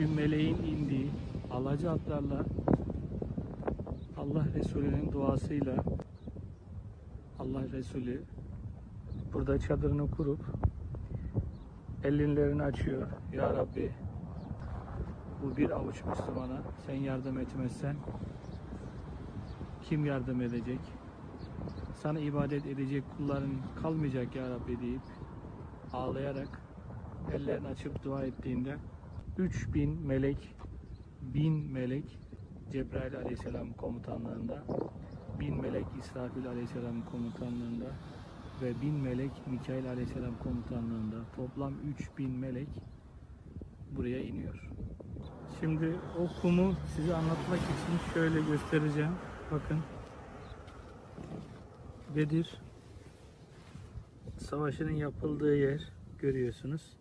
3000 meleğin indiği alaca atlarla Allah Resulü'nün duasıyla Allah Resulü burada çadırını kurup ellerini açıyor. Ya Rabbi bu bir avuç Müslümana sen yardım etmezsen kim yardım edecek? Sana ibadet edecek kulların kalmayacak ya Rabbi deyip ağlayarak ellerini açıp dua ettiğinde 3000 melek 1000 melek Cebrail aleyhisselam komutanlığında 1000 melek İsrafil aleyhisselam komutanlığında ve 1000 melek Mikail aleyhisselam komutanlığında toplam 3000 melek buraya iniyor. Şimdi o kumu size anlatmak için şöyle göstereceğim. Bakın. Bedir Savaşı'nın yapıldığı yer görüyorsunuz.